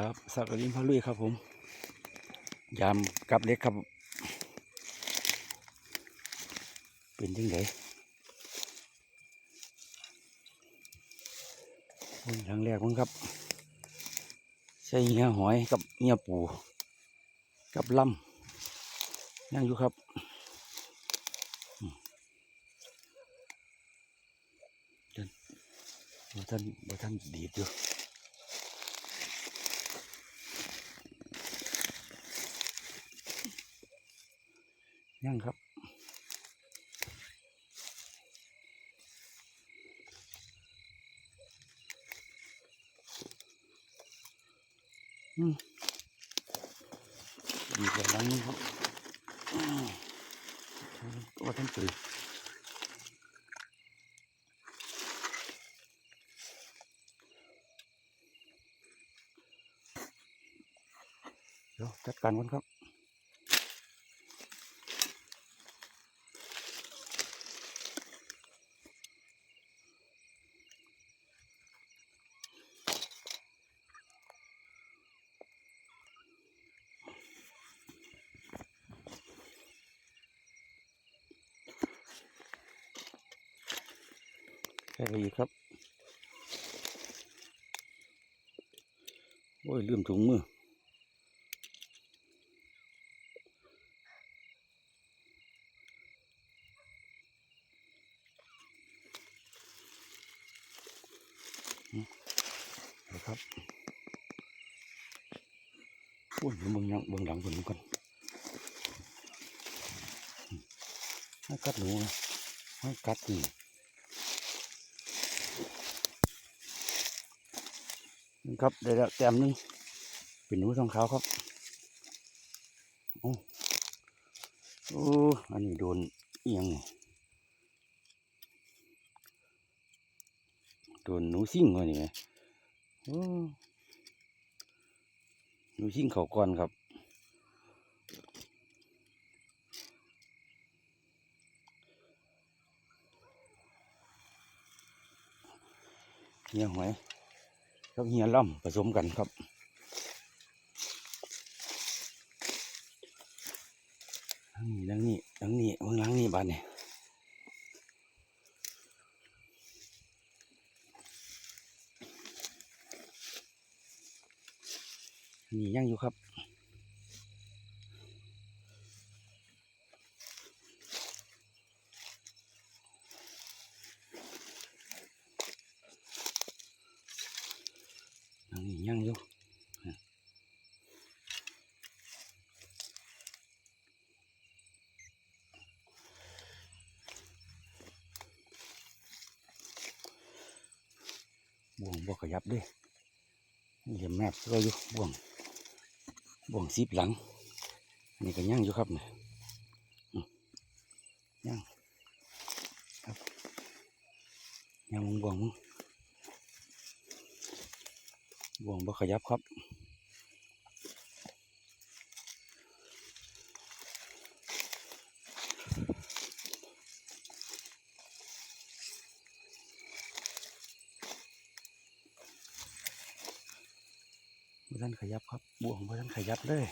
ครับสักกลินพะลุยครับผม ยามกับเล็กครับ เป็นยังไงครั้งแรกมั้งครับใส่เหี้ยหอยกับเหี้ยปู กับลำนั่งอยู่ครับอืมเดินท่านท่านดีดอยู่ ยังครับ อืมดีกว่าลังนี้ครับอืมว่าท่านตื่นเดี๋ยวจัดการกันครับ ใช่ไปอีกครับ โอ้ยลืมถุงมือนะครับโอ้ยเดี๋ยวเบิ่งหลังเบิ่งหลังผมก่อนให้กัดหนูนะให้กัดนี่ ครับได้แล้วแต้มหนึงเป็นหนูทองขาวครับโอ้โอ้อันนี้โดนเอียงโดนหนูซิ่งวะนี่ไงหนูซิ่งเขาก่อนครับเฮียหอย กับเฮียล่ำผสมกันครับทั้งนี้ทั้งนี้ทั้งนี้เมืองหลังนี้บ้านเนี่ยนี่ยังอยู่ครับ อันนี้ยังอยู่ บ่วงบ่ขยับด้วยเหลี่ยมแมบก็อยู่บ่วงบ่วงซีบหลังนี่ก็ย่างอยู่ครับเนี่ยอืมยังครับยังมึงบ่วงมึงบ่วงบ่ขยับครับ บ่ทันขยับครับบ่วงบ่ทันขยับเลย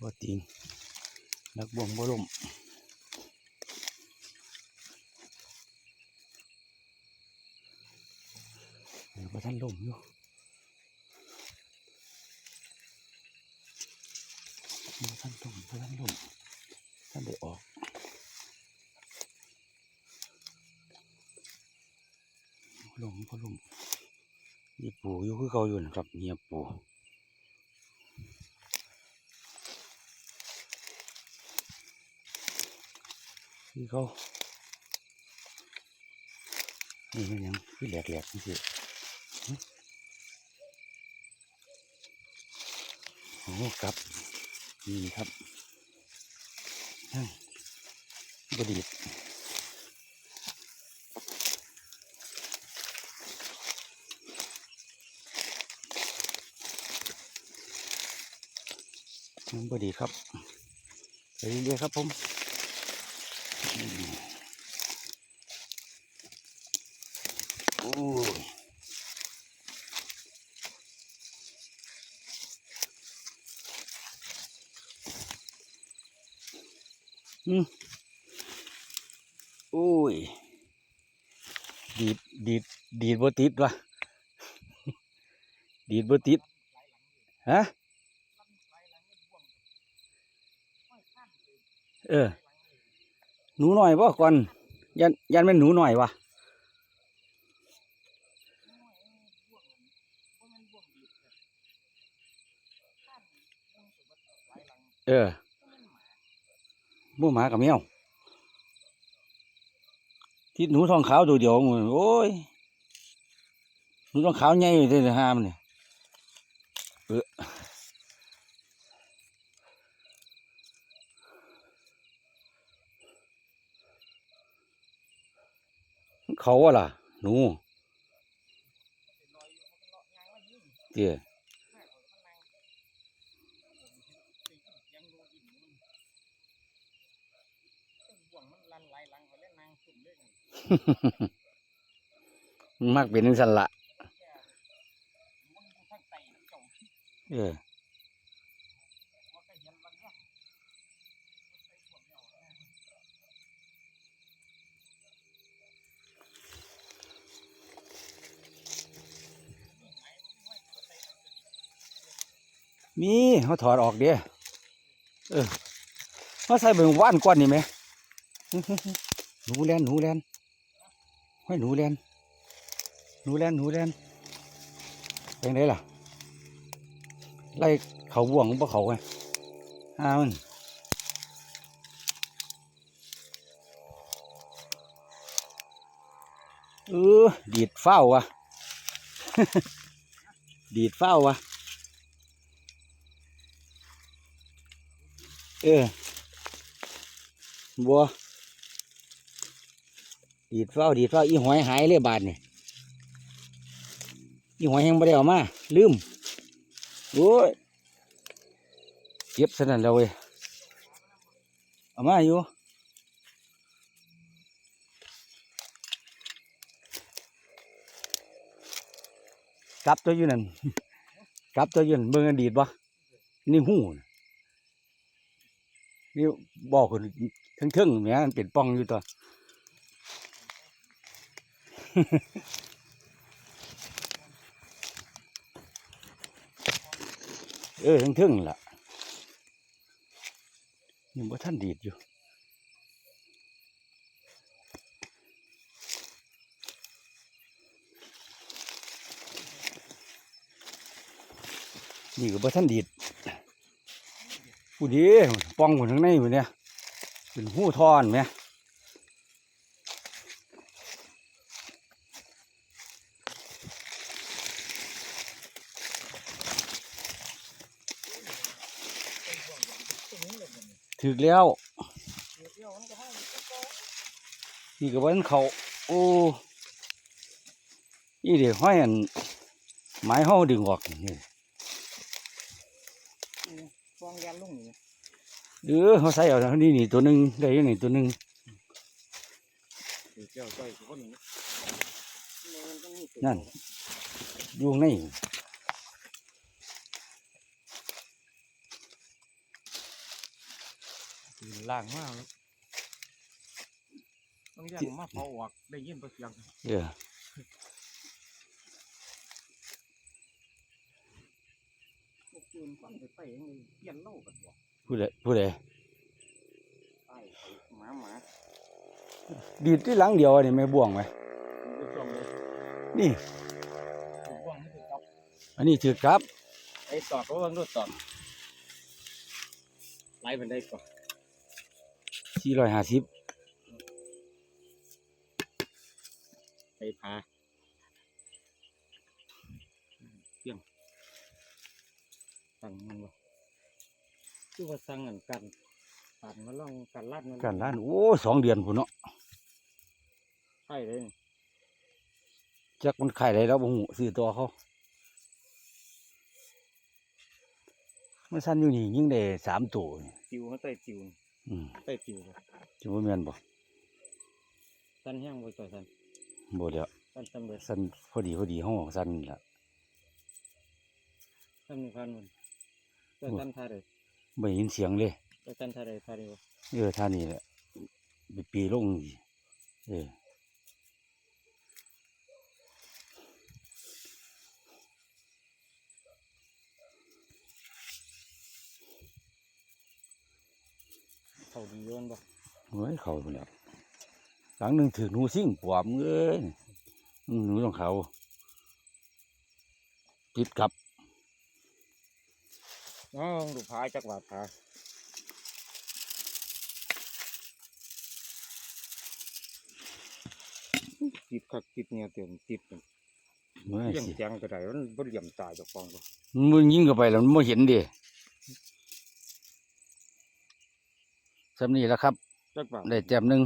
บ่ติงนักบ่วงบ่ล่มเดี๋ยวบ่ทันล่มอยู่บ่ทันล่มบ่ทันล่ม ท่านได้ออกบ่ล่มบ่ล่มนี่ปูอยู่คือเขาอยู่นะครับเงียบปูคือเขานี่มันหยังคือแหลกๆนี่สิหึโอ้ครับนี่ครับนั่ง บดีดยังบดีครับไปเรื่อยๆครับผมโอ้ ยอืมโอ้ย ดีด ดีด ดีดบ่ติดวะดีดบ่ติด ฮะ เออ หนูหน่อยบ่ก่อน ยัน ยันเป็นหนูหน่อยวะเออ หมูหมากับแมวที่หนูทองขาวตัวเดียวมึงโอ้ยหนูทองขาวใหญ่อยู่เลยห้ามเนี่ยเออเขาอะล่ะ หนูเตี้ย มันมักเป็นจั่งสันละเออมีเขาถอดออกเดียเออเขาใส่เบิ่งว่านก้อนนี่ไหม หนูแลนหนูแลนห้อยหนูแลนหนูแลนหนูแลนเป็นไงล่ะ ไล่เขาบ่วงบ่เขาไงอ้ามันเออดีดเฝ้าวะดีดเฝ้าวะเออบัว ดีดเฝ้าดีดเฝ้าอีหอยหายเลยบาทนี่อีหอยยังไม่ได้เอามา ลืมโอ้ยเก็บสนั่นแล้วเว้ยเอามาอยู่กลับตัวอยู่นั่นกลับตัวอยู่นั่นเบิ่งอดีดบ่นี่หูนี่บอกคนเทิงๆเนี่ยมันเป็นป้องอยู่ตัว เออทั้งทึ่งๆล่ะยังบ่ท่านดีดอยู่นี่ก็บ่ท่านดีดผู้ดีป้องคนข้างในอยู่เนี่ยเป็นหู้ทอนไหม ถึกแล้วนี่ก็วันเขาโอ้นี่เดี๋ยวห้อยอันไม้ห้อดึงออกนี่ฟองยันลุ่งนี่เออเขาใส่เอาแล้วนี่นี่ตัวหนึ่งได้อยังนี่ตัวหนึ่งเจ้าจ้อยคนนี้นั่นอยู่ข้า งในล่างมากต้องแยันมาเผาออกได้ยินประเสียงเออพวกจูนฝันไปไปยังเปลี่ยนเล่ากันบ่ผู้ใดผู้ใดไอ้หมาหมาดีดที่หลังเดียวนี่ไม่บ่วงไหมนี่อันนี้ถือกลับไอ้ตอดเขาว่างดูตอดไล่เป็นได้ก่อน สี่ร้อยห้าสิบไปพาเพียงสั่งมันบ่คือว่าสั่งกันกันกันมาลองกันลาดมันกันล้าน โอ้สองเดือนพุ่นเนาะใช่เลยนี่จักมันขายได้แล้วบ่หูซื้อตัวเขา มันสั้นอยู่นี่ยิ่งได้สามตัวนี่จิวเขาใส่จิวออืม ไปปิวบ่จะบ่แม่นบ่สั้นแห้งบ่จ่อยสั้นบ่เดี๋ยวสั้นตำเบิดสั้นพอดีพอดีห้องสั้นล่ะสั้นหนึ่งพันมันจ่อยสั้นท่าใดไม่ยินเสียงเลยจ่อยสั้นท่าใดท่าใดบ่เออท่านี้แหละไปปีลงนี่เออ เขาดีโยนบ่เฮ้ยเขาไปแล้วหลังหนึ่งถือหนูซิ่งปวมเอ้ยอืมหนูต้องเขาติดกับน้องดูพายจักหวาดพาติดคักติดเนี่ยเต็มติดกันเฮ้ยเลี้ยงสิแจงก็ได้มันบ่เหลี่ยมตายเจ้าของบ่มันยิงเข้าไปแล้วมันไม่เห็นเดิ สำนี้แหล้วครับ จักว่าได้แจ่มหนึ่ง